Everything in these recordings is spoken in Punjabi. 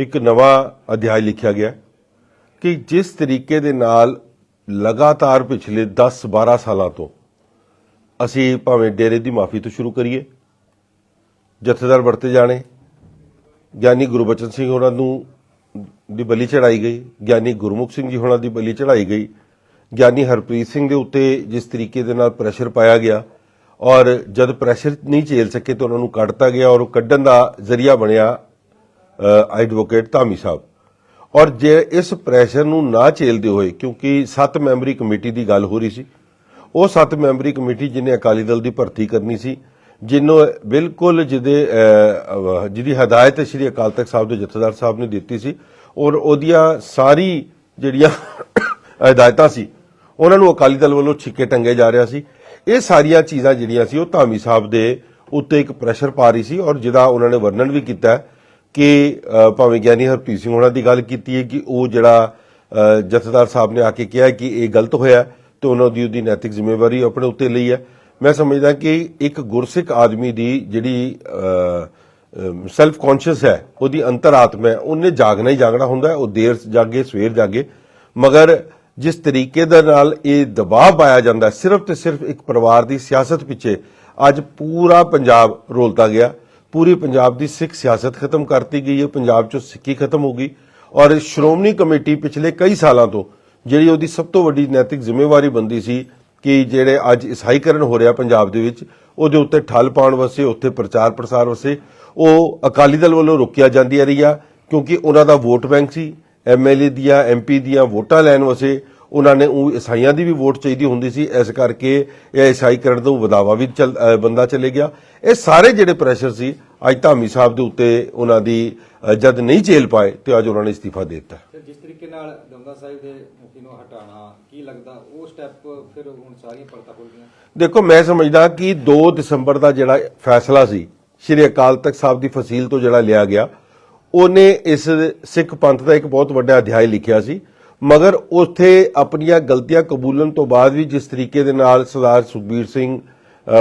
ਇੱਕ ਨਵਾਂ ਅਧਿਆਇ ਲਿਖਿਆ ਗਿਆ ਕਿ ਜਿਸ ਤਰੀਕੇ ਦੇ ਨਾਲ ਲਗਾਤਾਰ ਪਿਛਲੇ 10-12 ਸਾਲਾਂ ਤੋਂ ਅਸੀਂ ਭਾਵੇਂ ਡੇਰੇ ਦੀ ਮਾਫੀ ਤੋਂ ਸ਼ੁਰੂ ਕਰੀਏ, ਜਥੇਦਾਰ ਵਰਤੇ ਜਾਣੇ, ਗਿਆਨੀ ਗੁਰਬਚਨ ਸਿੰਘ ਹੋਰਾਂ ਨੂੰ ਦੀ ਬਲੀ ਚੜਾਈ ਗਈ, ਗਿਆਨੀ ਗੁਰਮੁਖ ਸਿੰਘ ਜੀ ਹੋਰਾਂ ਦੀ ਬਲੀ ਚੜਾਈ ਗਈ, ਗਿਆਨੀ ਹਰਪ੍ਰੀਤ ਸਿੰਘ ਦੇ ਉੱਤੇ ਜਿਸ ਤਰੀਕੇ ਦੇ ਨਾਲ ਪ੍ਰੈਸ਼ਰ ਪਾਇਆ ਗਿਆ ਔਰ ਜਦ ਪ੍ਰੈਸ਼ਰ ਨਹੀਂ ਝੇਲ ਸਕੇ ਤਾਂ ਉਹਨਾਂ ਨੂੰ ਕੱਢਤਾ ਗਿਆ ਔਰ ਉਹ ਕੱਢਣ ਦਾ ਜ਼ਰੀਆ ਬਣਿਆ ਐਡਵੋਕੇਟ ਧਾਮੀ ਸਾਹਿਬ। ਔਰ ਜੇ ਇਸ ਪ੍ਰੈਸ਼ਰ ਨੂੰ ਨਾ ਝੇਲਦੇ ਹੋਏ, ਕਿਉਂਕਿ 7 ਮੈਂਬਰੀ ਕਮੇਟੀ ਦੀ ਗੱਲ ਹੋ ਰਹੀ ਸੀ, ਉਹ 7 ਮੈਂਬਰੀ ਕਮੇਟੀ ਜਿਹਨੇ ਅਕਾਲੀ ਦਲ ਦੀ ਭਰਤੀ ਕਰਨੀ ਸੀ ਜਿਹਨੂੰ ਬਿਲਕੁਲ ਜਿਹਦੇ ਜਿਹਦੀ ਹਦਾਇਤ ਸ਼੍ਰੀ ਅਕਾਲ ਤਖਤ ਸਾਹਿਬ ਦੇ ਜਥੇਦਾਰ ਸਾਹਿਬ ਨੇ ਦਿੱਤੀ ਸੀ, ਔਰ ਉਹਦੀਆਂ ਸਾਰੀ ਜਿਹੜੀਆਂ ਹਦਾਇਤਾਂ ਸੀ, ਉਹਨਾਂ ਨੂੰ ਅਕਾਲੀ ਦਲ ਵੱਲੋਂ ਛਿੱਕੇ ਟੰਗੇ ਜਾ ਰਿਹਾ ਸੀ। ਇਹ ਸਾਰੀਆਂ ਚੀਜ਼ਾਂ ਜਿਹੜੀਆਂ ਸੀ, ਉਹ ਧਾਮੀ ਸਾਹਿਬ ਦੇ ਉੱਤੇ ਇੱਕ ਪ੍ਰੈਸ਼ਰ ਪਾ ਰਹੀ ਸੀ, ਔਰ ਜਿਹਦਾ ਉਹਨਾਂ ਨੇ ਵਰਣਨ ਵੀ ਕੀਤਾ ਹੈ। ਕਿ ਭਾਵੇਂ ਗਿਆਨੀ ਹਰਪ੍ਰੀਤ ਸਿੰਘ ਹੋਣਾ ਦੀ ਗੱਲ ਕੀਤੀ ਹੈ ਕਿ ਉਹ ਜਿਹੜਾ ਜਥੇਦਾਰ ਸਾਹਿਬ ਨੇ ਆ ਕੇ ਕਿਹਾ ਕਿ ਇਹ ਗਲਤ ਹੋਇਆ ਤੇ ਉਹਨਾਂ ਦੀ ਉਹਦੀ ਨੈਤਿਕ ਜ਼ਿੰਮੇਵਾਰੀ ਆਪਣੇ ਉੱਤੇ ਲਈ ਹੈ। ਮੈਂ ਸਮਝਦਾ ਕਿ ਇੱਕ ਗੁਰਸਿੱਖ ਆਦਮੀ ਦੀ ਜਿਹੜੀ ਸੈਲਫ ਕੌਨਸ਼ੀਅਸ ਹੈ, ਉਹਦੀ ਅੰਤਰਾਤਮਾ ਹੈ, ਉਹਨੇ ਜਾਗਣਾ ਹੀ ਜਾਗਣਾ ਹੁੰਦਾ ਉਹ ਦੇਰ ਜਾਗੇ, ਸਵੇਰ ਜਾਗੇ। ਮਗਰ ਜਿਸ ਤਰੀਕੇ ਦੇ ਨਾਲ ਇਹ ਦਬਾਅ ਪਾਇਆ ਜਾਂਦਾ ਸਿਰਫ ਤੇ ਸਿਰਫ ਇੱਕ ਪਰਿਵਾਰ ਦੀ ਸਿਆਸਤ ਪਿੱਛੇ ਅੱਜ ਪੂਰਾ ਪੰਜਾਬ ਰੋਲਤਾ ਗਿਆ। ਪੂਰੀ ਪੰਜਾਬ ਦੀ ਸਿੱਖ ਸਿਆਸਤ ਖਤਮ ਕਰਤੀ ਗਈ ਹੈ, ਪੰਜਾਬ ਚੋਂ ਸਿੱਖੀ ਖਤਮ ਹੋ ਗਈ। ਔਰ ਸ਼੍ਰੋਮਣੀ ਕਮੇਟੀ ਪਿਛਲੇ ਕਈ ਸਾਲਾਂ ਤੋਂ ਜਿਹੜੀ ਉਹਦੀ ਸਭ ਤੋਂ ਵੱਡੀ ਨੈਤਿਕ ਜ਼ਿੰਮੇਵਾਰੀ ਬੰਦੀ ਸੀ ਕਿ ਜਿਹੜੇ ਅੱਜ ਇਸਾਈਕਰਨ ਹੋ ਰਿਹਾ ਪੰਜਾਬ ਦੇ ਵਿੱਚ, ਉਹਦੇ ਉੱਤੇ ਠੱਲ ਪਾਉਣ ਵਾਸਤੇ, ਉੱਥੇ ਪ੍ਰਚਾਰ ਪ੍ਰਸਾਰ ਵਾਸਤੇ, ਉਹ ਅਕਾਲੀ ਦਲ ਵੱਲੋਂ ਰੋਕਿਆ ਜਾਂਦੀ ਰਹੀ ਆ, ਕਿਉਂਕਿ ਉਹਨਾਂ ਦਾ ਵੋਟ ਬੈਂਕ ਸੀ ਐਮਐਲਏ ਦੀਆਂ ਐਮਪੀ ਦੀਆਂ ਵੋਟਾਂ ਲੈਣ ਵਾਸਤੇ ਉਹਨਾਂ ਨੇ ਉਹ ਈਸਾਈਆਂ ਦੀ ਵੀ ਵੋਟ ਚਾਹੀਦੀ ਹੁੰਦੀ ਸੀ ਇਸ ਕਰਕੇ ਇਹ ਈਸਾਈ ਕਰਨ ਤੋਂ ਵਧਾਵਾ ਵੀ ਬੰਦਾ ਚਲੇ ਗਿਆ। ਇਹ ਸਾਰੇ ਜਿਹੜੇ ਪ੍ਰੈਸ਼ਰ ਸੀ ਅੱਜ ਧਾਮੀ ਸਾਹਿਬ ਦੇ ਉੱਤੇ ਉਹਨਾਂ ਦੀ ਜਦ ਨਹੀਂ ਝੇਲ ਪਾਏ ਤੇ ਅੱਜ ਉਹਨਾਂ ਨੇ ਇਸਤੀਫਾ ਦੇ ਦਿੱਤਾ। ਜਿਸ ਤਰੀਕੇ ਨਾਲ ਦਮਦਾ ਸਾਹਿਬ ਦੇ ਮੁਖੀ ਨੂੰ ਹਟਾਣਾ ਕੀ ਲੱਗਦਾ ਉਹ ਸਟੈਪ ਫਿਰ ਹੁਣ ਸਾਰੀਆਂ ਪਰਤਾਂ ਖੁੱਲ ਗਈਆਂ? ਦੇਖੋ ਮੈਂ ਸਮਝਦਾ ਕਿ 2 ਦਸੰਬਰ ਦਾ ਜਿਹੜਾ ਫੈਸਲਾ ਸੀ ਸ਼੍ਰੀ ਅਕਾਲ ਤਖਤ ਸਾਹਿਬ ਦੀ ਫਸੀਲ ਤੋਂ ਜਿਹੜਾ ਲਿਆ ਗਿਆ ਉਹਨੇ ਇਸ ਸਿੱਖ ਪੰਥ ਦਾ ਇੱਕ ਬਹੁਤ ਵੱਡਾ ਅਧਿਆਇ ਲਿਖਿਆ ਸੀ। ਮਗਰ ਉੱਥੇ ਆਪਣੀਆਂ ਗਲਤੀਆਂ ਕਬੂਲਣ ਤੋਂ ਬਾਅਦ ਵੀ ਜਿਸ ਤਰੀਕੇ ਦੇ ਨਾਲ ਸਰਦਾਰ ਸੁਖਬੀਰ ਸਿੰਘ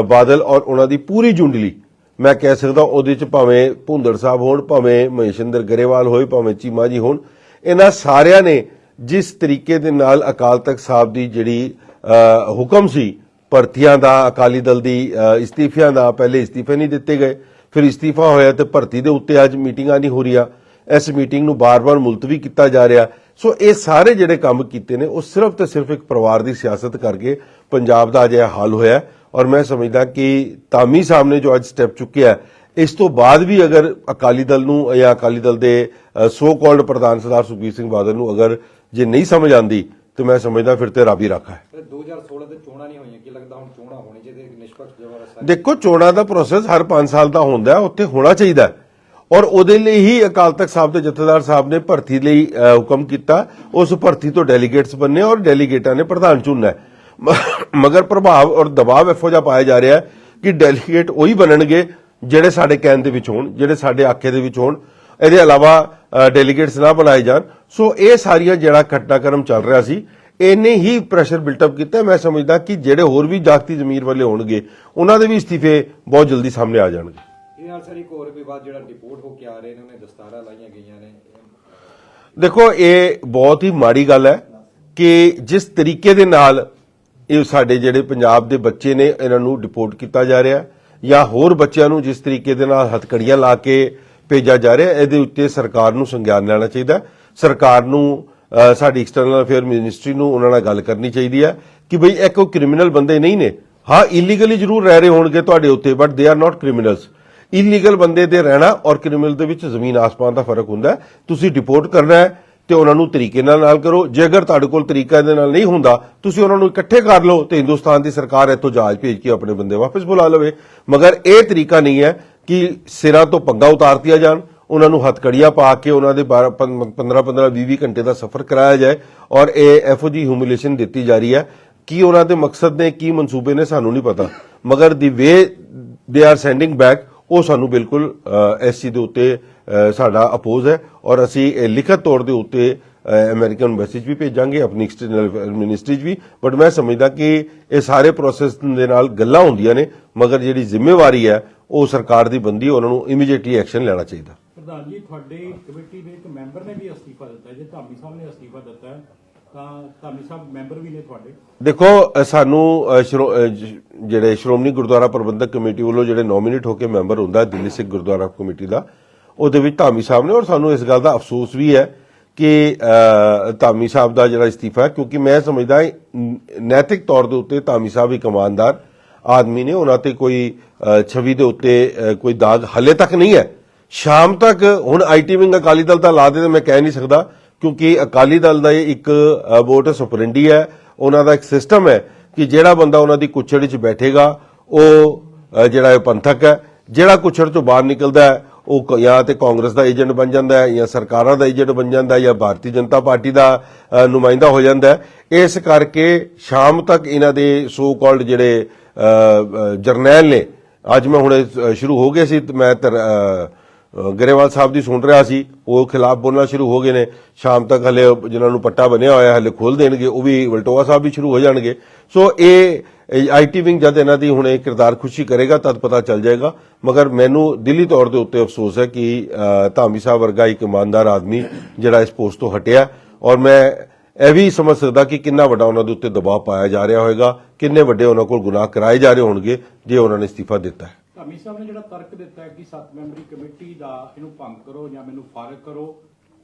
ਬਾਦਲ ਔਰ ਉਹਨਾਂ ਦੀ ਪੂਰੀ ਜੁੰਡਲੀ, ਮੈਂ ਕਹਿ ਸਕਦਾ ਉਹਦੇ ਚ ਭਾਵੇਂ ਭੁੰਦੜ ਸਾਹਿਬ ਹੋਣ, ਭਾਵੇਂ ਮਹੇਸ਼ਿੰਦਰ ਗਰੇਵਾਲ ਹੋਏ, ਭਾਵੇਂ ਚੀਮਾ ਜੀ ਹੋਣ, ਇਹਨਾਂ ਸਾਰਿਆਂ ਨੇ ਜਿਸ ਤਰੀਕੇ ਦੇ ਨਾਲ ਅਕਾਲ ਤਖਤ ਸਾਹਿਬ ਦੀ ਜਿਹੜੀ ਹੁਕਮ ਸੀ, ਭਰਤੀਆਂ ਦਾ, ਅਕਾਲੀ ਦਲ ਦੀ ਇਸਤੀਫਿਆਂ ਦਾ, ਪਹਿਲੇ ਇਸਤੀਫੇ ਨਹੀਂ ਦਿੱਤੇ ਗਏ, ਫਿਰ ਇਸਤੀਫਾ ਹੋਇਆ ਤੇ ਭਰਤੀ ਦੇ ਉੱਤੇ ਅੱਜ ਮੀਟਿੰਗਾਂ ਨਹੀਂ ਹੋ ਰਹੀਆਂ, ਇਸ ਮੀਟਿੰਗ ਨੂੰ ਬਾਰ-ਬਾਰ ਮੁਲਤਵੀ ਕੀਤਾ ਜਾ ਰਿਹਾ ਸੋ ਇਹ ਸਾਰੇ ਜਿਹੜੇ ਕੰਮ ਕੀਤੇ ਨੇ ਉਹ ਸਿਰਫ ਤੇ ਸਿਰਫ ਇੱਕ ਪਰਿਵਾਰ ਦੀ ਸਿਆਸਤ ਕਰਕੇ ਪੰਜਾਬ ਦਾ ਅਜਿਹਾ ਹਾਲ ਹੋਇਆ ਔਰ ਮੈਂ ਸਮਝਦਾ ਕਿ ਤਾਮੀ ਸਾਹਿਬ ਨੇ ਜੋ ਅੱਜ ਸਟੈਪ ਚੁੱਕਿਆ ਇਸ ਤੋਂ ਬਾਅਦ ਵੀ ਅਗਰ ਅਕਾਲੀ ਦਲ ਨੂੰ ਜਾਂ ਅਕਾਲੀ ਦਲ ਦੇ ਸੋ ਕਾਲਡ ਪ੍ਰਧਾਨ ਸਰਦਾਰ ਸੁਖਬੀਰ ਸਿੰਘ ਬਾਦਲ ਨੂੰ ਅਗਰ ਜੇ ਨਹੀਂ ਸਮਝ ਆਂਦੀ ਤੇ ਮੈਂ ਸਮਝਦਾ ਫਿਰ ਤੇ ਰੱਬ ਰੱਖਾ ਹੈ। ਫਿਰ 2016 ਦੇ ਚੋਣਾਂ ਨਹੀਂ ਹੋਈਆਂ ਕੀ ਲੱਗਦਾ ਹੁਣ ਚੋਣਾਂ ਹੋਣੀ ਚਾਹੀਦੀ ਨਿਸ਼ਪਕਸ਼ ਜਵਾਬ ਦੇਖੋ ਚੋਣਾਂ ਦਾ ਪ੍ਰੋਸੈਸ ਹਰ 5 ਸਾਲ ਦਾ ਹੁੰਦਾ ਹੈ ਉੱਥੇ ਹੋਣਾ ਚਾਹੀਦਾ ਹੈ। ਔਰ ਉਹਦੇ ਲਈ ਹੀ ਅਕਾਲ ਤਖਤ ਸਾਹਿਬ ਦੇ ਜਥੇਦਾਰ ਸਾਹਿਬ ਨੇ ਭਰਤੀ ਲਈ ਹੁਕਮ ਕੀਤਾ। ਉਸ ਭਰਤੀ ਤੋਂ ਡੈਲੀਗੇਟਸ ਬੰਨੇ ਔਰ ਡੈਲੀਗੇਟਾਂ ਨੇ ਪ੍ਰਧਾਨ ਚੁਣਨਾ ਮ- ਮਗਰ ਪ੍ਰਭਾਵ ਔਰ ਦਬਾਅ ਇਹੋ ਜਿਹਾ ਪਾਇਆ ਜਾ ਰਿਹਾ ਕਿ ਡੈਲੀਗੇਟ ਉਹੀ ਬਣਨਗੇ ਜਿਹੜੇ ਸਾਡੇ ਕਹਿਣ ਦੇ ਵਿੱਚ ਹੋਣ, ਜਿਹੜੇ ਸਾਡੇ ਆਖੇ ਦੇ ਵਿੱਚ ਹੋਣ। ਇਹਦੇ ਇਲਾਵਾ ਡੈਲੀਗੇਟਸ ਨਾ ਬਣਾਏ ਜਾਣ। ਸੋ ਇਹ ਸਾਰੀਆਂ ਜਿਹੜਾ ਘਟਨਾਕ੍ਰਮ ਚੱਲ ਰਿਹਾ ਸੀ, ਇਹਨੇ ਹੀ ਪ੍ਰੈਸ਼ਰ ਬਿਲਟ ਅਪ ਕੀਤਾ। ਮੈਂ ਸਮਝਦਾ ਕਿ ਜਿਹੜੇ ਹੋਰ ਵੀ ਜਾਗਤੀ ਜ਼ਮੀਰ ਵਾਲੇ ਹੋਣਗੇ, ਉਹਨਾਂ ਦੇ ਵੀ ਅਸਤੀਫੇ ਬਹੁਤ ਜਲਦੀ ਸਾਹਮਣੇ ਆ ਜਾਣਗੇ। ਨਾਲ ਸਰ ਇੱਕ ਹੋਰ ਵਿਵਾਦ ਜਿਹੜਾ ਰਿਪੋਰਟ ਹੋ ਕੇ ਆ ਰਹੇ ਨੇ, ਉਹਨੇ ਦਸਤਾਰਾਂ ਲਾਈਆਂ ਗਈਆਂ ਨੇ। ਦੇਖੋ, ਇਹ ਬਹੁਤ ਹੀ ਮਾੜੀ ਗੱਲ ਹੈ ਕਿ ਜਿਸ ਤਰੀਕੇ ਦੇ ਨਾਲ ਇਹ ਸਾਡੇ ਜਿਹੜੇ ਪੰਜਾਬ ਦੇ ਬੱਚੇ ਨੇ, ਇਹਨਾਂ ਨੂੰ ਡਿਪੋਰਟ ਕੀਤਾ ਜਾ ਰਿਹਾ ਜਾਂ ਹੋਰ ਬੱਚਿਆਂ ਨੂੰ ਜਿਸ ਤਰੀਕੇ ਦੇ ਨਾਲ ਹੱਥਕੜੀਆਂ ਲਾ ਕੇ ਭੇਜਿਆ ਜਾ ਰਿਹਾ ਇਹਦੇ ਉੱਤੇ ਸਰਕਾਰ ਨੂੰ ਸੰਗਿਆਨ ਲੈਣਾ ਚਾਹੀਦਾ ਸਰਕਾਰ ਨੂੰ ਸਾਡੀ ਐਕਸਟਰਨਲ ਅਫੇਅਰ ਮਿਨਿਸਟਰੀ ਨੂੰ ਉਹਨਾਂ ਨਾਲ ਗੱਲ ਕਰਨੀ ਚਾਹੀਦੀ ਹੈ ਕਿ ਬਈ ਇਹ ਕੋਈ ਕ੍ਰਿਮੀਨਲ ਬੰਦੇ ਨਹੀਂ ਨੇ। ਹਾਂ ਇਲੀਗਲੀ ਜ਼ਰੂਰ ਰਹਿ ਰਹੇ ਹੋਣਗੇ ਤੁਹਾਡੇ ਉੱਤੇ but they are not criminals illegal ਬੰਦੇ ਦੇ ਰਹਿਣਾ ਔਰ ਕ੍ਰਿਮੀਨਲ ਦੇ ਵਿੱਚ ਜ਼ਮੀਨ ਆਸਮਾਨ ਦਾ ਫ਼ਰਕ ਹੁੰਦਾ ਤੁਸੀਂ ਡਿਪੋਰਟ ਕਰਨਾ ਹੈ ਤੇ ਉਹਨਾਂ ਨੂੰ ਤਰੀਕੇ ਨਾਲ ਨਾਲ ਕਰੋ। ਜੇ ਅਗਰ ਤੁਹਾਡੇ ਕੋਲ ਤਰੀਕਾ ਇਹਦੇ ਨਾਲ ਨਹੀਂ ਹੁੰਦਾ, ਤੁਸੀਂ ਉਹਨਾਂ ਨੂੰ ਇਕੱਠੇ ਕਰ ਲਓ ਤੇ ਹਿੰਦੁਸਤਾਨ ਦੀ ਸਰਕਾਰ ਇੱਥੋਂ ਜਹਾਜ਼ ਭੇਜ ਕੇ ਆਪਣੇ ਬੰਦੇ ਵਾਪਸ ਬੁਲਾ ਲਵੇ। ਮਗਰ ਇਹ ਤਰੀਕਾ ਨਹੀਂ ਹੈ ਕਿ ਸਿਰਾਂ ਤੋਂ ਪੰਗਾ ਉਤਾਰਤੀਆਂ ਜਾਣ, ਉਹਨਾਂ ਨੂੰ ਹੱਥਕੜੀਆਂ ਪਾ ਕੇ ਉਹਨਾਂ ਦੇ 15 15 20 20 ਘੰਟੇ ਦਾ ਸਫ਼ਰ ਕਰਾਇਆ ਜਾਏ ਔਰ ਇਹ ਐਫਓ ਜੀ ਹਿਊਮਿਲੇਸ਼ਨ ਦਿੱਤੀ ਜਾ ਰਹੀ ਹੈ ਕੀ ਉਹਨਾਂ ਦੇ ਮਕਸਦ ਨੇ, ਕੀ ਮਨਸੂਬੇ ਨੇ ਸਾਨੂੰ ਨਹੀਂ ਪਤਾ। ਮਗਰ ਦੀ ਵੇ ਦੇ ਆਰ ਸੈਂਡਿੰਗ ਬੈਕ ਉਹ ਸਾਨੂੰ ਬਿਲਕੁਲ ਐਸ ਚੀਜ਼ ਦੇ ਉੱਤੇ ਸਾਡਾ ਅਪੋਜ਼ ਹੈ ਔਰ ਅਸੀਂ ਲਿਖਤ ਤੌਰ ਦੇ ਉੱਤੇ ਅਮਰੀਕਨ ਮੈਸੇਜ ਵੀ ਭੇਜਾਂਗੇ ਆਪਣੀ ਐਕਸਟਰਨਲ ਮਿਨਿਸਟਰੀ ਵੀ ਬਟ ਮੈਂ ਸਮਝਦਾ ਕਿ ਇਹ ਸਾਰੇ ਪ੍ਰੋਸੈਸ ਦੇ ਨਾਲ ਗੱਲਾਂ ਹੁੰਦੀਆਂ ਨੇ ਮਗਰ ਜਿਹੜੀ ਜ਼ਿੰਮੇਵਾਰੀ ਹੈ ਉਹ ਸਰਕਾਰ ਦੀ ਬੰਦੀ ਉਹਨਾਂ ਨੂੰ ਇਮੀਡੀਏਟਲੀ ਐਕਸ਼ਨ ਲੈਣਾ ਚਾਹੀਦਾ ਪ੍ਰਧਾਨ ਜੀ ਤੁਹਾਡੇ ਕਮੇਟੀ ਦੇ ਇੱਕ ਮੈਂਬਰ ਨੇ ਵੀ ਅਸਤੀਫਾ ਦਿੱਤਾ। ਜੇ ਧਾਮੀ ਸਾਹਿਬ ਨੇ ਅਸਤੀਫਾ ਦਿੱਤਾ ਤਾਂ ਧਾਮੀ ਸਾਹਿਬ ਮੈਂਬਰ ਵੀ ਨੇ ਤੁਹਾਡੇ ਦੇਖੋ ਸਾਨੂੰ ਜਿਹੜੇ ਸ਼੍ਰੋਮਣੀ ਗੁਰਦੁਆਰਾ ਪ੍ਰਬੰਧਕ ਕਮੇਟੀ ਵੱਲੋਂ ਜਿਹੜੇ ਨੋਮੀਨੇਟ ਹੋ ਕੇ ਮੈਂਬਰ ਹੁੰਦਾ ਦਿੱਲੀ ਸਿੱਖ ਗੁਰਦੁਆਰਾ ਕਮੇਟੀ ਦਾ, ਉਹਦੇ ਵਿੱਚ ਧਾਮੀ ਸਾਹਿਬ ਨੇ, ਔਰ ਸਾਨੂੰ ਇਸ ਗੱਲ ਦਾ ਅਫਸੋਸ ਵੀ ਹੈ ਕਿ ਧਾਮੀ ਸਾਹਿਬ ਦਾ ਜਿਹੜਾ ਅਸਤੀਫਾ ਕਿਉਂਕਿ ਮੈਂ ਸਮਝਦਾ ਨੈਤਿਕ ਤੌਰ ਦੇ ਉੱਤੇ ਧਾਮੀ ਸਾਹਿਬ ਇੱਕ ਇਮਾਨਦਾਰ ਆਦਮੀ ਨੇ, ਉਹਨਾਂ ਤੇ ਕੋਈ ਛਵੀ ਦੇ ਉੱਤੇ ਕੋਈ ਦਾਗ ਹਲੇ ਤੱਕ ਨਹੀਂ ਹੈ। ਸ਼ਾਮ ਤੱਕ, ਹੁਣ ਆਈਟੀ ਵਿੰਗ ਅਕਾਲੀ ਦਲ ਤਾਂ ਲਾ ਦੇ ਮੈਂ ਕਹਿ ਨਹੀਂ ਸਕਦਾ, ਕਿਉਂਕਿ ਅਕਾਲੀ ਦਲ ਦਾ ਇਹ ਇੱਕ ਵੋਟ ਸੁਪਰਿੰਡੀ ਹੈ, ਉਹਨਾਂ ਦਾ ਇੱਕ ਸਿਸਟਮ ਹੈ। ਕਿ ਜਿਹੜਾ ਬੰਦਾ ਉਹਨਾਂ ਦੀ ਕੁੱਛੜ 'ਚ ਬੈਠੇਗਾ, ਉਹ ਜਿਹੜਾ ਇਹ ਪੰਥਕ ਹੈ, ਜਿਹੜਾ ਕੁੱਛੜ ਤੋਂ ਬਾਹਰ ਨਿਕਲਦਾ ਹੈ, ਉਹ ਕ- ਜਾਂ ਤੇ ਕਾਂਗਰਸ ਦਾ ਏਜੰਟ ਬਣ ਜਾਂਦਾ ਹੈ, ਜਾਂ ਸਰਕਾਰਾਂ ਦਾ ਏਜੰਟ ਬਣ ਜਾਂਦਾ ਹੈ, ਜਾਂ ਭਾਰਤੀ ਜਨਤਾ ਪਾਰਟੀ ਦਾ ਨੁਮਾਇੰਦਾ ਹੋ ਜਾਂਦਾ ਹੈ। ਇਸ ਕਰਕੇ ਸ਼ਾਮ ਤੱਕ ਇਹਨਾਂ ਦੇ ਸੋ ਕਾਲਡ ਜਿਹੜੇ ਜਰਨੈਲ ਨੇ, ਅੱਜ ਮੈਂ ਹੁਣੇ ਸ਼ੁਰੂ ਹੋ ਗਏ ਸੀ ਮੈਂ ਤਰ- ਗਰੇਵਾਲ ਸਾਹਿਬ ਦੀ ਸੁਣ ਰਿਹਾ ਸੀ, ਉਹ ਖਿਲਾਫ ਬੋਲਣਾ ਸ਼ੁਰੂ ਹੋ ਗਏ ਨੇ। ਸ਼ਾਮ ਤੱਕ ਹਲੇ ਜਿਨ੍ਹਾਂ ਨੂੰ ਪੱਟਾ ਬਣਿਆ ਹੋਇਆ, ਹਲੇ ਖੋਲ ਦੇਣਗੇ, ਉਹ ਵੀ ਵਲਟੋਆ ਸਾਹਿਬ ਵੀ ਸ਼ੁਰੂ ਹੋ ਜਾਣਗੇ। ਸੋ ਇਹ ਆਈਟੀ ਵਿੰਗ ਜਦ ਇਹਨਾਂ ਦੀ ਹੁਣ ਇਹ ਕਿਰਦਾਰ ਖੁਸ਼ੀ ਕਰੇਗਾ, ਤਦ ਪਤਾ ਚੱਲ ਜਾਏਗਾ। ਮਗਰ ਮੈਨੂੰ ਦਿੱਲੀ ਤੌਰ ਦੇ ਉੱਤੇ ਅਫਸੋਸ ਹੈ ਕਿ ਧਾਮੀ ਸਾਹਿਬ ਵਰਗਾ ਇੱਕ ਇਮਾਨਦਾਰ ਆਦਮੀ ਜਿਹੜਾ ਇਸ ਪੋਸਟ ਤੋਂ ਹਟਿਆ ਔਰ ਮੈਂ ਇਹ ਵੀ ਸਮਝ ਸਕਦਾ ਕਿ ਕਿੰਨਾ ਵੱਡਾ ਉਹਨਾਂ ਦੇ ਉੱਤੇ ਦਬਾਅ ਪਾਇਆ ਜਾ ਰਿਹਾ ਹੋਵੇਗਾ ਕਿੰਨੇ ਵੱਡੇ ਉਹਨਾਂ ਕੋਲ ਗੁਨਾਹ ਕਰਾਏ ਜਾ ਰਹੇ ਹੋਣਗੇ, ਜੇ ਉਹਨਾਂ ਨੇ ਅਸਤੀਫਾ ਦਿੱਤਾ ਹੈ। ਧਾਮੀ ਸਾਹਿਬ ਨੇ ਜਿਹੜਾ ਤਰਕ ਦਿੱਤਾ ਹੈ ਕਿ ਸੱਤ ਮੈਂਬਰੀ ਕਮੇਟੀ ਦਾ ਇਹਨੂੰ ਭੰਗ ਕਰੋ ਜਾਂ ਮੈਨੂੰ ਫਾਰਗ ਕਰੋ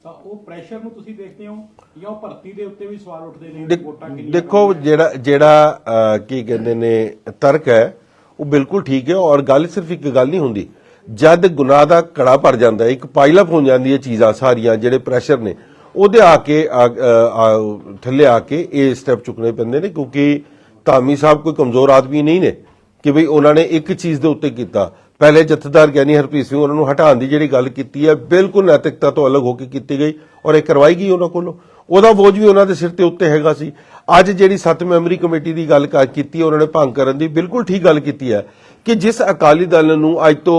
ਤਾਂ ਉਹ ਪ੍ਰੈਸ਼ਰ ਨੂੰ ਤੁਸੀਂ ਦੇਖਦੇ ਹੋ ਜਾਂ ਉਹ ਭਰਤੀ ਦੇ ਉੱਤੇ ਵੀ ਸਵਾਲ ਉੱਠਦੇ ਨੇ ਵੋਟਾਂ ਕਿੰਨੀਆਂ ਦੇਖੋ ਜਿਹੜਾ ਜਿਹੜਾ ਕੀ ਕਹਿੰਦੇ ਨੇ ਤਰਕ ਹੈ ਉਹ ਬਿਲਕੁਲ ਠੀਕ ਹੈ ਔਰ ਗੱਲ ਸਿਰਫ ਇੱਕ ਗੱਲ ਨਹੀਂ ਹੁੰਦੀ। ਜਦ ਗੁਨਾਹ ਦਾ ਕੜਾ ਭਰ ਜਾਂਦਾ ਇੱਕ ਪਾਇਲਅਪ ਹੋ ਜਾਂਦੀ ਹੈ ਚੀਜ਼ਾਂ ਸਾਰੀਆਂ ਜਿਹੜੇ ਪ੍ਰੈਸ਼ਰ ਨੇ ਉਹਦੇ ਆ ਕੇ ਥੱਲੇ ਆ ਕੇ ਇਹ ਸਟੈਪ ਚੁੱਕਣੇ ਪੈਂਦੇ ਨੇ ਕਿਉਂਕਿ ਧਾਮੀ ਸਾਹਿਬ ਕੋਈ ਕਮਜ਼ੋਰ ਆਦਮੀ ਨਹੀਂ ਨੇ। ਕਿ ਭਈ ਉਹਨਾਂ ਨੇ ਇੱਕ ਚੀਜ਼ ਦੇ ਉੱਤੇ ਕੀਤਾ। ਪਹਿਲੇ ਜਥੇਦਾਰ ਗਿਆਨੀ ਹਰਪ੍ਰੀਤ ਸਿੰਘ ਉਹਨਾਂ ਨੂੰ ਹਟਾਉਣ ਦੀ ਜਿਹੜੀ ਗੱਲ ਕੀਤੀ ਹੈ, ਬਿਲਕੁਲ ਨੈਤਿਕਤਾ ਤੋਂ ਅਲੱਗ ਹੋ ਕੇ ਕੀਤੀ ਗਈ ਔਰ ਇਹ ਕਰਵਾਈ ਗਈ ਉਹਨਾਂ ਕੋਲੋਂ। ਉਹਦਾ ਬੋਝ ਵੀ ਉਹਨਾਂ ਦੇ ਸਿਰ ਤੇ ਉੱਤੇ ਹੈਗਾ ਸੀ। ਅੱਜ ਜਿਹੜੀ ਸੱਤ ਮੈਂਬਰੀ ਕਮੇਟੀ ਦੀ ਗੱਲ ਕੀਤੀ, ਉਹਨਾਂ ਨੇ ਭੰਗ ਕਰਨ ਦੀ ਬਿਲਕੁਲ ਠੀਕ ਗੱਲ ਕੀਤੀ ਹੈ ਕਿ ਜਿਸ ਅਕਾਲੀ ਦਲ ਨੂੰ ਅੱਜ ਤੋਂ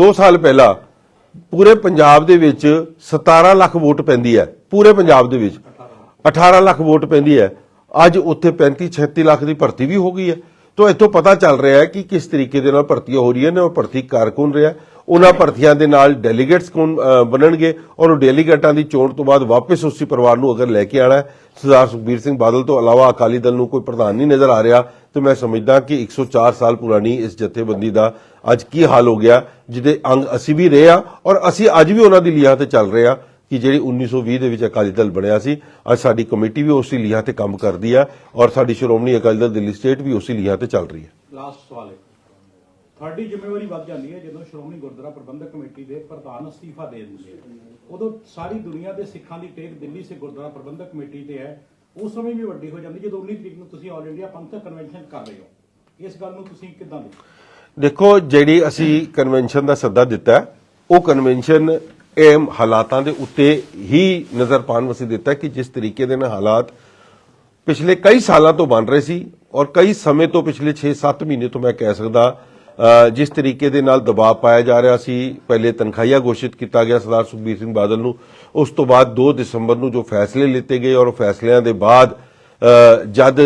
2 ਸਾਲ ਪਹਿਲਾਂ ਪੂਰੇ ਪੰਜਾਬ ਦੇ ਵਿੱਚ 17 ਲੱਖ ਵੋਟ ਪੈਂਦੀ ਹੈ, ਪੂਰੇ ਪੰਜਾਬ ਦੇ ਵਿੱਚ। 18 ਲੱਖ ਵੋਟ ਪੈਂਦੀ ਹੈ। ਅੱਜ ਉੱਥੇ 35 36 ਲੱਖ ਦੀ ਭਰਤੀ ਵੀ ਹੋ ਗਈ ਹੈ। ਤੋਂ ਇੱਥੋਂ ਪਤਾ ਚੱਲ ਰਿਹਾ ਹੈ ਕਿ ਕਿਸ ਤਰੀਕੇ ਦੇ ਨਾਲ ਭਰਤੀਆਂ ਹੋ ਰਹੀਆਂ ਨੇ ਔਰ ਭਰਤੀ ਕਰ ਰਿਹਾ ਉਹਨਾਂ ਭਰਤੀਆਂ ਦੇ ਨਾਲ ਡੈਲੀਗੇਟਸ ਕੌਣ ਬਣਨਗੇ ਔਰ ਉਹ ਡੈਲੀਗੇਟਾਂ ਦੀ ਚੋਣ ਤੋਂ ਬਾਅਦ ਵਾਪਸ ਉਸੇ ਪਰਿਵਾਰ ਨੂੰ ਅਗਰ ਲੈ ਕੇ ਆਣਾ ਹੈ? ਸਰਦਾਰ ਸੁਖਬੀਰ ਸਿੰਘ ਬਾਦਲ ਤੋਂ ਇਲਾਵਾ ਅਕਾਲੀ ਦਲ ਨੂੰ ਕੋਈ ਪ੍ਰਧਾਨ ਨਹੀਂ ਨਜ਼ਰ ਆ ਰਿਹਾ, ਤੇ ਮੈਂ ਸਮਝਦਾ ਕਿ 104 ਸਾਲ ਪੁਰਾਣੀ ਇਸ ਜਥੇਬੰਦੀ ਦਾ ਅੱਜ ਕੀ ਹਾਲ ਹੋ ਗਿਆ, ਜਿਹਦੇ ਅੰਗ ਅਸੀਂ ਵੀ ਰਹੇ ਆ ਔਰ ਅਸੀਂ ਅੱਜ ਵੀ ਉਹਨਾਂ ਦੀ ਲੀਹਾਂ ਤੇ ਚੱਲ ਰਹੇ ਆ ਕਿ ਜਿਹੜੀ 1920 ਦੇ ਵਿੱਚ ਅਕਾਲੀ ਦਲ ਬਣਿਆ ਸੀ ਅੱਜ ਸਾਡੀ ਕਮੇਟੀ ਵੀ ਉਸੇ ਲੀਹਾਂ ਤੇ ਕੰਮ ਕਰਦੀ ਹੈ ਔਰ ਸਾਡੀ ਸ਼੍ਰੋਮਣੀ ਅਕਾਲੀ ਦਲ ਦਿੱਲੀ ਸਟੇਟ ਵੀ ਉਸੇ ਲੀਹਾਂ ਤੇ ਚੱਲ ਰਹੀ ਹੈ। ਲਾਸਟ ਸਵਾਲ ਹੈ ਤੁਹਾਡੀ ਜ਼ਿੰਮੇਵਾਰੀ ਵੱਧ ਜਾਂਦੀ ਹੈ ਜਦੋਂ ਸ਼੍ਰੋਮਣੀ ਗੁਰਦੁਆਰਾ ਪ੍ਰਬੰਧਕ ਕਮੇਟੀ ਦੇ ਪ੍ਰਧਾਨ ਅਸਤੀਫਾ ਦੇ ਦਿੰਦੇ ਆ। ਉਦੋਂ ਸਾਰੀ ਦੁਨੀਆ ਦੇ ਸਿੱਖਾਂ ਦੀ ਟੇਕ ਦਿੱਲੀ ਸਿੱਖ ਗੁਰਦੁਆਰਾ ਪ੍ਰਬੰਧਕ ਕਮੇਟੀ ਤੇ ਹੈ ਉਸ ਸਮੇਂ ਵੀ ਵੱਡੀ ਹੋ ਜਾਂਦੀ ਜਦੋਂ 19 ਤਰੀਕ ਨੂੰ ਤੁਸੀਂ ਆਲ ਇੰਡੀਆ ਪੰਥਕ ਕਨਵੈਨਸ਼ਨ ਕਰ ਰਹੇ ਹੋ। ਇਸ ਗੱਲ ਨੂੰ ਤੁਸੀਂ ਕਿੱਦਾਂ? ਦੇਖੋ ਜਿਹੜੀ ਅਸੀਂ ਕਨਵੈਨਸ਼ਨ ਦਾ ਸੱਦਾ ਦਿੱਤਾ ਉਹ ਕਨਵੈਨਸ਼ਨ ਇਹ ਹਾਲਾਤਾਂ ਦੇ ਉੱਤੇ ਹੀ ਨਜ਼ਰ ਪਾਉਣ ਵਾਸਤੇ ਦਿੱਤਾ ਕਿ ਜਿਸ ਤਰੀਕੇ ਦੇ ਨਾਲ ਹਾਲਾਤ ਪਿਛਲੇ ਕਈ ਸਾਲਾਂ ਤੋਂ ਬਣ ਰਹੇ ਸੀ ਔਰ ਕਈ ਸਮੇਂ ਤੋਂ ਪਿਛਲੇ 6-7 ਮਹੀਨੇ ਤੋਂ ਮੈਂ ਕਹਿ ਸਕਦਾ ਜਿਸ ਤਰੀਕੇ ਦੇ ਨਾਲ ਦਬਾਅ ਪਾਇਆ ਜਾ ਰਿਹਾ ਸੀ, ਪਹਿਲੇ ਤਨਖਾਹੀਆ ਘੋਸ਼ਿਤ ਕੀਤਾ ਗਿਆ ਸਰਦਾਰ ਸੁਖਬੀਰ ਸਿੰਘ ਬਾਦਲ ਨੂੰ, ਉਸ ਤੋਂ ਬਾਅਦ 2 ਦਸੰਬਰ ਨੂੰ ਜੋ ਫੈਸਲੇ ਲਿੱਤੇ ਗਏ ਔਰ ਫੈਸਲਿਆਂ ਦੇ ਬਾਅਦ ਜਦ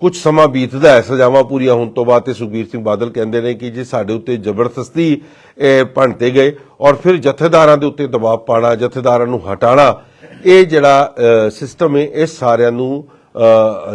ਕੁਝ ਸਮਾਂ ਬੀਤਦਾ ਹੈ, ਸਜ਼ਾਵਾਂ ਪੂਰੀਆਂ ਹੋਣ ਤੋਂ ਬਾਅਦ ਤੇ ਸੁਖਬੀਰ ਸਿੰਘ ਬਾਦਲ ਕਹਿੰਦੇ ਨੇ ਕਿ ਜੇ ਸਾਡੇ ਉੱਤੇ ਜ਼ਬਰਦਸਤੀ, ਇਹ ਭੰਨਤੇ ਗਏ ਔਰ ਫਿਰ ਜਥੇਦਾਰਾਂ ਦੇ ਉੱਤੇ ਦਬਾਅ ਪਾਣਾ ਜਥੇਦਾਰਾਂ ਨੂੰ ਹਟਾਣਾ ਇਹ ਜਿਹੜਾ ਸਿਸਟਮ ਹੈ, ਇਹ ਸਾਰਿਆਂ ਨੂੰ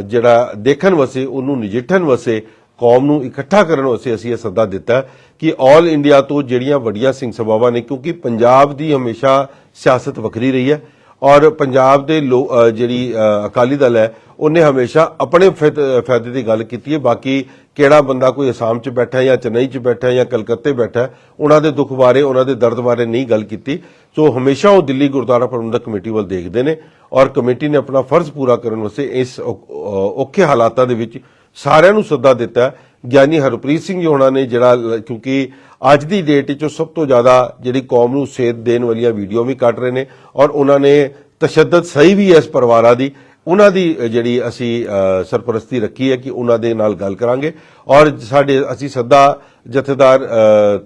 ਜਿਹੜਾ ਦੇਖਣ ਵਸੇ ਉਹਨੂੰ ਨਜਿੱਠਣ ਵਸੇ ਕੌਮ ਨੂੰ ਇਕੱਠਾ ਕਰਨ ਵਾਸਤੇ ਅਸੀਂ ਇਹ ਸੱਦਾ ਦਿੱਤਾ ਕਿ ਆਲ ਇੰਡੀਆ ਤੋਂ ਜਿਹੜੀਆਂ ਵੱਡੀਆਂ ਸਿੰਘ ਸਭਾਵਾਂ ਨੇ, ਕਿਉਂਕਿ ਪੰਜਾਬ ਦੀ ਹਮੇਸ਼ਾ ਸਿਆਸਤ ਵੱਖਰੀ ਰਹੀ ਹੈ ਔਰ ਪੰਜਾਬ ਦੇ ਲੋ- ਜਿਹੜੀ ਅਕਾਲੀ ਦਲ ਹੈ, ਉਹਨੇ ਹਮੇਸ਼ਾ ਆਪਣੇ ਫਾਇਦ- ਫਾਇਦੇ ਦੀ ਗੱਲ ਕੀਤੀ ਹੈ। ਬਾਕੀ ਕਿਹੜਾ ਬੰਦਾ ਕੋਈ ਅਸਾਮ 'ਚ ਬੈਠਾ ਜਾਂ ਚੇਨਈ 'ਚ ਬੈਠਾ ਜਾਂ ਕਲਕੱਤੇ ਬੈਠਾ ਉਹਨਾਂ ਦੇ ਦੁੱਖ ਬਾਰੇ, ਉਹਨਾਂ ਦੇ ਦਰਦ ਬਾਰੇ ਨਹੀਂ ਗੱਲ ਕੀਤੀ। ਸੋ ਹਮੇਸ਼ਾ ਉਹ ਦਿੱਲੀ ਗੁਰਦੁਆਰਾ ਪ੍ਰਬੰਧਕ ਕਮੇਟੀ ਵੱਲ ਦੇਖਦੇ ਨੇ ਔਰ ਕਮੇਟੀ ਨੇ ਆਪਣਾ ਫਰਜ਼ ਪੂਰਾ ਕਰਨ ਵਾਸਤੇ ਇਸ ਔਖੇ ਹਾਲਾਤਾਂ ਦੇ ਵਿੱਚ ਸਾਰਿਆਂ ਨੂੰ ਸੱਦਾ ਦਿੱਤਾ। ਗਿਆਨੀ ਹਰਪ੍ਰੀਤ ਸਿੰਘ ਜੀ ਹੋਣਾ ਨੇ ਜਿਹੜਾ ਕਿਉਂਕਿ ਅੱਜ ਦੀ ਡੇਟ 'ਚ ਸਭ ਤੋਂ ਜ਼ਿਆਦਾ ਜਿਹੜੀ ਕੌਮ ਨੂੰ ਸੇਧ ਦੇਣ ਵਾਲੀਆਂ ਵੀਡੀਓ ਵੀ ਕੱਢ ਰਹੇ ਨੇ ਔਰ ਉਹਨਾਂ ਨੇ ਤਸ਼ੱਦਦ ਸਹੀ ਵੀ ਹੈ ਇਸ ਪਰਿਵਾਰਾਂ ਦੀ। ਉਹਨਾਂ ਦੀ ਜਿਹੜੀ ਅਸੀਂ ਅ, ਸਰਪ੍ਰਸਤੀ ਰੱਖੀ ਹੈ ਕਿ ਉਹਨਾਂ ਦੇ ਨਾਲ ਗੱਲ ਕਰਾਂਗੇ। ਔਰ ਸਾਡੇ ਅਸੀਂ ਸੱਦਾ ਜਥੇਦਾਰ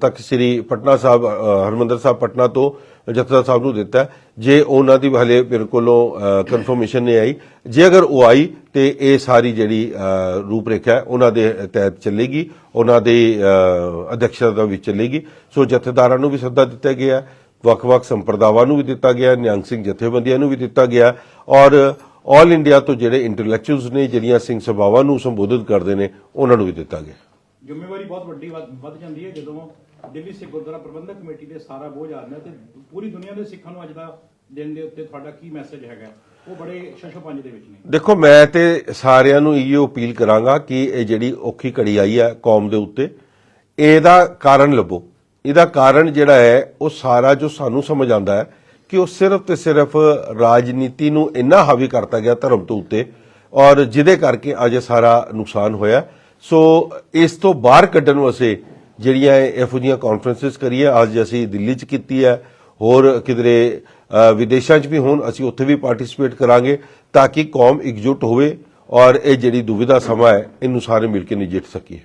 ਤੱਕ ਸ੍ਰੀ ਪਟਨਾ ਸਾਹਿਬ ਅ, ਹਰਮੰਦਰ ਸਾਹਿਬ ਪਟਨਾ ਤੋਂ ਜਥੇਦਾਰ ਸਾਹਿਬ ਨੂੰ ਦਿੱਤਾ ਜੇ ਉਹਨਾਂ ਦੀ ਹਲੇ ਮੇਰੇ ਕੋਲੋਂ ਕਨਫਰਮੇਸ਼ਨ ਨਹੀਂ ਆਈ ਜੇ ਅਗਰ ਉਹ ਆਈ ਤੇ ਇਹ ਸਾਰੀ ਜਿਹੜੀ ਰੂਪਰੇਖਾ ਹੈ ਉਹਨਾਂ ਦੇ ਤਹਿਤ ਚੱਲੇਗੀ ਉਹਨਾਂ ਦੇ ਅ, ਅਧਿਕਸ਼ਤਾ ਵਿੱਚ ਚੱਲੇਗੀ। ਸੋ ਜਥੇਦਾਰਾਂ ਨੂੰ ਵੀ ਸੱਦਾ ਦਿੱਤਾ ਗਿਆ ਵੱਖ-ਵੱਖ ਸੰਪਰਦਾਵਾਂ ਨੂੰ ਵੀ ਦਿੱਤਾ ਗਿਆ ਨਿਹੰਗ ਸਿੰਘ ਜਥੇਬੰਦੀਆਂ ਨੂੰ ਵੀ ਦਿੱਤਾ ਗਿਆ ਔਰ ਆਲ ਇੰਡੀਆ ਤੋਂ ਜਿਹੜੇ ਇੰਟੈਲੈਕਚੁਅਲਸ ਨੇ ਜਿਹੜੀਆਂ ਸਿੰਘ ਸਭਾਵਾਂ ਨੂੰ ਸੰਬੋਧਿਤ ਕਰਦੇ ਨੇ ਉਹਨਾਂ ਨੂੰ ਵੀ ਦਿੱਤਾ ਗਿਆ ਜ਼ਿੰਮੇਵਾਰੀ ਬਹੁਤ ਵੱਡੀ ਵੱਧ ਜਾਂਦੀ ਹੈ ਜਦੋਂ ਦਿੱਲੀ ਸਿੱਖ ਗੁਰਦੁਆਰਾ ਪ੍ਰਬੰਧਕ ਕਮੇਟੀ ਦੇ ਸਾਰਾ ਬੋਝ ਆ ਜਾਂਦਾ ਤੇ ਪੂਰੀ ਦੁਨੀਆ ਦੇ ਸਿੱਖਾਂ ਨੂੰ ਅੱਜ ਦਾ ਦਿਨ ਦੇ ਉੱਤੇ ਤੁਹਾਡਾ ਕੀ ਮੈਸੇਜ ਹੈਗਾ? ਉਹ ਬੜੇ ਸ਼ਸ਼ੋਪੰਜ ਦੇ ਵਿੱਚ ਨੇ। ਦੇਖੋ, ਮੈਂ ਤੇ ਸਾਰਿਆਂ ਨੂੰ ਇਹੋ ਅਪੀਲ ਕਰਾਂਗਾ ਕਿ ਇਹ ਜਿਹੜੀ ਔਖੀ ਘੜੀ ਆਈ ਹੈ ਕੌਮ ਦੇ ਉੱਤੇ, ਇਹਦਾ ਕਾਰਨ ਲੱਭੋ। ਇਹਦਾ ਕਾਰਨ ਜਿਹੜਾ ਹੈ, ਉਹ ਸਾਰਾ ਜੋ ਸਾਨੂੰ ਸਮਝ ਆਉਂਦਾ ਹੈ ਕਿ ਉਹ ਸਿਰਫ ਤੇ ਸਿਰਫ ਰਾਜਨੀਤੀ ਨੂੰ ਇੰਨਾ ਹਾਵੀ ਕਰਤਾ ਗਿਆ ਧਰਮ ਤੋਂ ਉੱਤੇ ਔਰ ਜਿਹਦੇ ਕਰਕੇ ਅੱਜ ਸਾਰਾ ਨੁਕਸਾਨ ਹੋਇਆ। ਸੋ ਇਸ ਤੋਂ ਬਾਹਰ ਕੱਢਣ ਵਾਸਤੇ ਜਿਹੜੀਆਂ ਇਹੋ ਜਿਹੀਆਂ ਕਾਨਫਰੰਸਸ ਕਰੀਏ ਅੱਜ ਅਸੀਂ ਦਿੱਲੀ 'ਚ ਕੀਤੀ ਹੈ, ਹੋਰ ਕਿਧਰੇ ਵਿਦੇਸ਼ਾਂ 'ਚ ਵੀ ਹੋਣ, ਅਸੀਂ ਉੱਥੇ ਵੀ ਪਾਰਟਿਸਿਪੇਟ ਕਰਾਂਗੇ ਤਾਂ ਕਿ ਕੌਮ ਇਕਜੁੱਟ ਹੋਵੇ ਔਰ ਇਹ ਜਿਹੜੀ ਦੁਵਿਧਾ ਸਮਾਂ ਹੈ, ਇਹਨੂੰ ਸਾਰੇ ਮਿਲ ਕੇ ਨਜਿੱਠ ਸਕੀਏ।